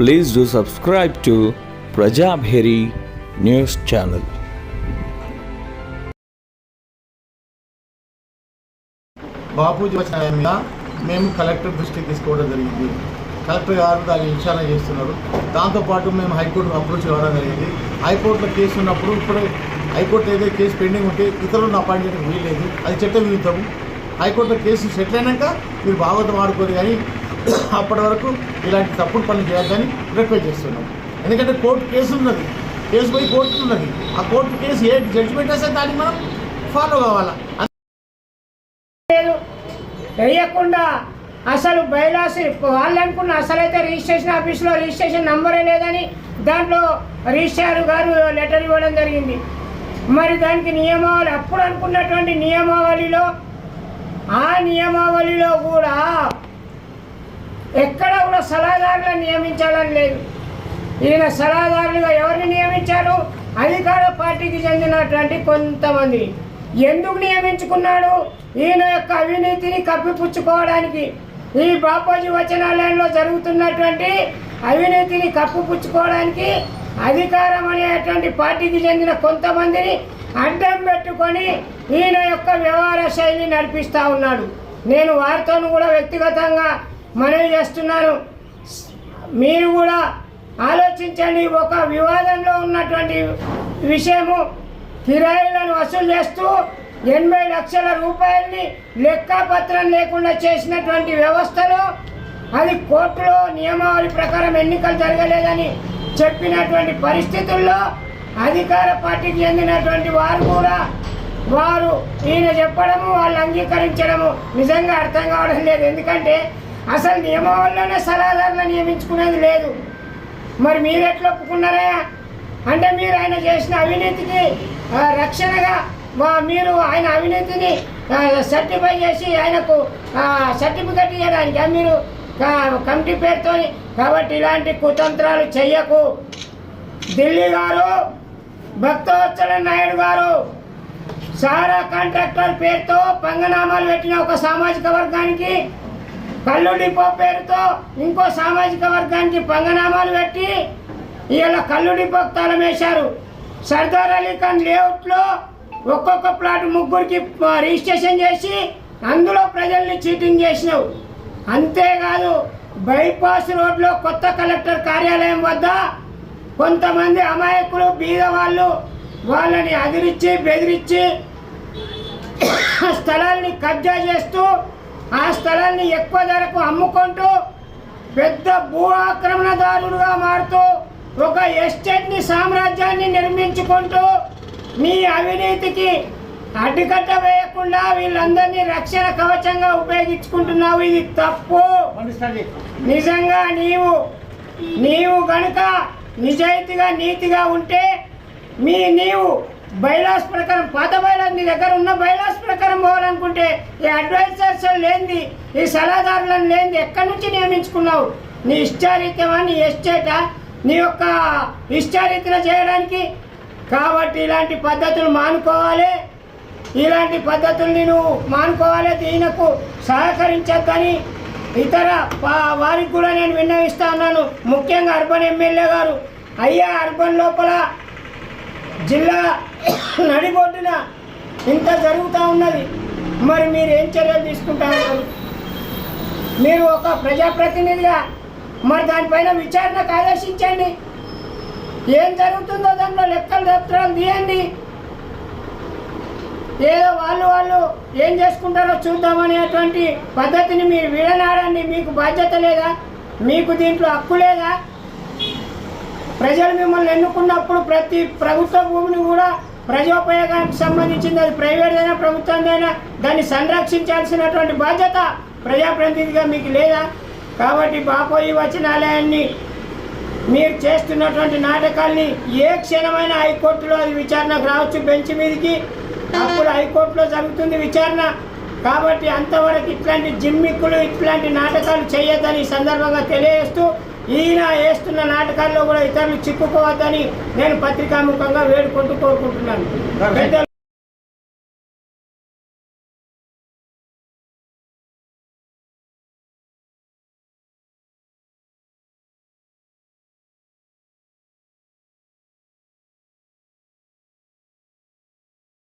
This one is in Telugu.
Please do subscribe to Prajabheri news channel. Bapuji వచ్చిన మీద మేము కలెక్టర్ దృష్టికి తీసుకోవడం జరిగింది. కలెక్టర్ గారు దాన్ని విచారణ చేస్తున్నారు. దాంతోపాటు మేము హైకోర్టు అప్రోచ్ కావడం జరిగింది. హైకోర్టులో కేసు ఉన్నప్పుడు ఇప్పుడు హైకోర్టు ఏదైతే కేసు పెండింగ్ ఉంటే ఇతరులను అపాయింట్ చేయడం వీల్లేదు. అది చట్ట విరుద్ధము హైకోర్టులో కేసు సెటిల్ అయినాక మీరు భాగవతం ఆడుకోరు కానీ అప్పటి వరకు ఇలాంటి తప్పుడు పనులు చేయొద్దని రిక్వెస్ట్ చేస్తున్నాం. ఎందుకంటే కోర్టు కేసు ఉన్నది. కేసు పోయి కోర్టు ఉన్నది. ఆ కోర్టు కేసు ఏ జడ్జిమెంట్ వస్తే దానికి మనం ఫాలో కావాలా? లేదు. వేయకుండా అసలు బయలాసి వాళ్ళు అనుకున్న అసలైతే రిజిస్ట్రేషన్ ఆఫీస్లో రిజిస్ట్రేషన్ నంబరే లేదని దాంట్లో రిజిస్ట్రార్ గారు లెటర్ ఇవ్వడం జరిగింది. మరి దానికి నియమావళి అప్పుడు అనుకున్నటువంటి నియమావళిలో ఆ నియమావళిలో కూడా సలహాదారులను నియమించాలని లేదు. ఈయన సలహాదారులుగా ఎవరిని నియమించారు అధికార పార్టీకి చెందినటువంటి కొంతమంది. ఎందుకు నియమించుకున్నాడు? ఈయన యొక్క అవినీతిని కప్పిపుచ్చుకోవడానికి. ఈ బాపోజీ వచనాలయంలో జరుగుతున్నటువంటి అవినీతిని కప్పిపుచ్చుకోవడానికి అధికారం అనేటువంటి పార్టీకి చెందిన కొంతమందిని అడ్డం పెట్టుకొని ఈయన యొక్క వ్యవహార శైలి నడిపిస్తూ ఉన్నాడు. నేను వారితోనూ కూడా వ్యక్తిగతంగా మనవి చేస్తున్నాను. మీరు కూడా ఆలోచించండి. ఒక వివాదంలో ఉన్నటువంటి విషయము కిరాయిలను వసూలు చేస్తూ ఎనభై లక్షల రూపాయలని లెక్కపత్రం లేకుండా చేసినటువంటి వ్యవస్థలో అది కోర్టులో నియమావళి ప్రకారం ఎన్నికలు జరగలేదని చెప్పినటువంటి పరిస్థితుల్లో అధికార పార్టీకి చెందినటువంటి వారు కూడా వారు ఈయన చెప్పడము వాళ్ళు అంగీకరించడము నిజంగా అర్థం కావడం లేదు. ఎందుకంటే అసలు నియమావళిలోనే సలహాదారులను నియమించుకునేది లేదు. మరి మీరు ఎట్లా ఒప్పుకున్నారా? అంటే మీరు ఆయన చేసిన అవినీతికి రక్షణగా మీరు ఆయన అవినీతిని సర్టిఫై చేసి ఆయనకు సర్టిఫికెట్ ఇవ్వడానికి మీరు కమిటీ పేరుతో కాబట్టి ఇలాంటి కుతంత్రాలు చెయ్యకు. ఢిల్లీ గారు భక్తవత్సల నాయుడు గారు సారా కాంట్రాక్టర్ పేరుతో పంగనామాలు పెట్టిన ఒక సామాజిక వర్గానికి కళ్ళు డిపో పేరుతో ఇంకో సామాజిక వర్గానికి పంగనామాలు పెట్టి ఇలా కళ్ళు డిపో తలమేశారు వేశారు. సర్దార్ అలీ ఖాన్ లేఅవుట్లో ఒక్కొక్క ప్లాట్ ముగ్గురికి రిజిస్ట్రేషన్ చేసి అందులో ప్రజల్ని చీటింగ్ చేసినావు. అంతేకాదు బైపాస్ రోడ్లో కొత్త కలెక్టర్ కార్యాలయం వద్ద కొంతమంది అమాయకులు బీదవాళ్ళు వాళ్ళని అదిరిచ్చి బెదిరించి స్థలాల్ని కబ్జా చేస్తూ ఆ స్థలాల్ని ఎక్కువ ధరకు అమ్ముకుంటూ పెద్ద భూ ఆక్రమణదారుడుగా మారుతూ ఒక ఎస్టేట్ని సామ్రాజ్యాన్ని నిర్మించుకుంటూ నీ అవినీతికి అడ్డుకట్ట వేయకుండా వీళ్ళందరినీ రక్షణ కవచంగా ఉపయోగించుకుంటున్నావు. ఇది తప్పు. నిజంగా నీవు నీవు గనుక నిజాయితీగా నీతిగా ఉంటే మీ నీవు బైలాస్ ప్రకారం పాత బైలాస్ నీ దగ్గర ఉన్న బైలాస్ ప్రకారం పోవాలనుకుంటే ఈ అడ్వైజర్స్ లేనిది ఈ సలహాదారులను లేనిది ఎక్కడి నుంచి నియమించుకున్నావు? నీ ఇష్టారీత్యమా? నీ ఎస్టేటా? నీ యొక్క ఇష్టారీతిలో చేయడానికి? కాబట్టి ఇలాంటి పద్ధతులు మానుకోవాలి. ఇలాంటి పద్ధతుల్ని నువ్వు మానుకోవాలి. దీనకు సహకరించద్దని ఇతర వారికి కూడా నేను విన్నవిస్తా ఉన్నాను. ముఖ్యంగా అర్బన్ ఎమ్మెల్యే గారు అయ్యా అర్బన్ లోపల జిల్లా నడిబొడ్డున ఇంత జరుగుతూ ఉన్నది. మరి మీరు ఏం చర్యలు తీసుకుంటారు? మీరు ఒక ప్రజాప్రతినిధిగా మరి దానిపైన విచారణకు ఆదేశించండి ఏం జరుగుతుందో దాంట్లో లెక్కలు దత్రాలు తీయండి. ఏదో వాళ్ళు వాళ్ళు ఏం చేసుకుంటారో చూద్దామనేటువంటి పద్ధతిని మీరు విడనాడండి. మీకు బాధ్యత లేదా? మీకు దీంట్లో హక్కు లేదా? ప్రజలు మిమ్మల్ని ఎన్నుకున్నప్పుడు ప్రతి ప్రభుత్వ భూమిని కూడా ప్రజోపయోగానికి సంబంధించింది. అది ప్రైవేట్ అయినా ప్రభుత్వందైనా దాన్ని సంరక్షించాల్సినటువంటి బాధ్యత ప్రజాప్రతినిధిగా మీకు లేదా? కాబట్టి బాపోయి వచనాలయాన్ని మీరు చేస్తున్నటువంటి నాటకాల్ని ఏ క్షణమైన హైకోర్టులో అది విచారణకు రావచ్చు బెంచ్ మీదకి. అప్పుడు హైకోర్టులో జరుగుతుంది విచారణ. కాబట్టి అంతవరకు ఇట్లాంటి జిమ్మిక్కులు ఇట్లాంటి నాటకాలు చేయొద్దని ఈ సందర్భంగా తెలియజేస్తూ ఈయన వేస్తున్న నాటకాల్లో కూడా ఇతరులు చిక్కుకోవద్దని నేను పత్రికాముఖంగా వేడుకుంటూ కోరుకుంటున్నాను.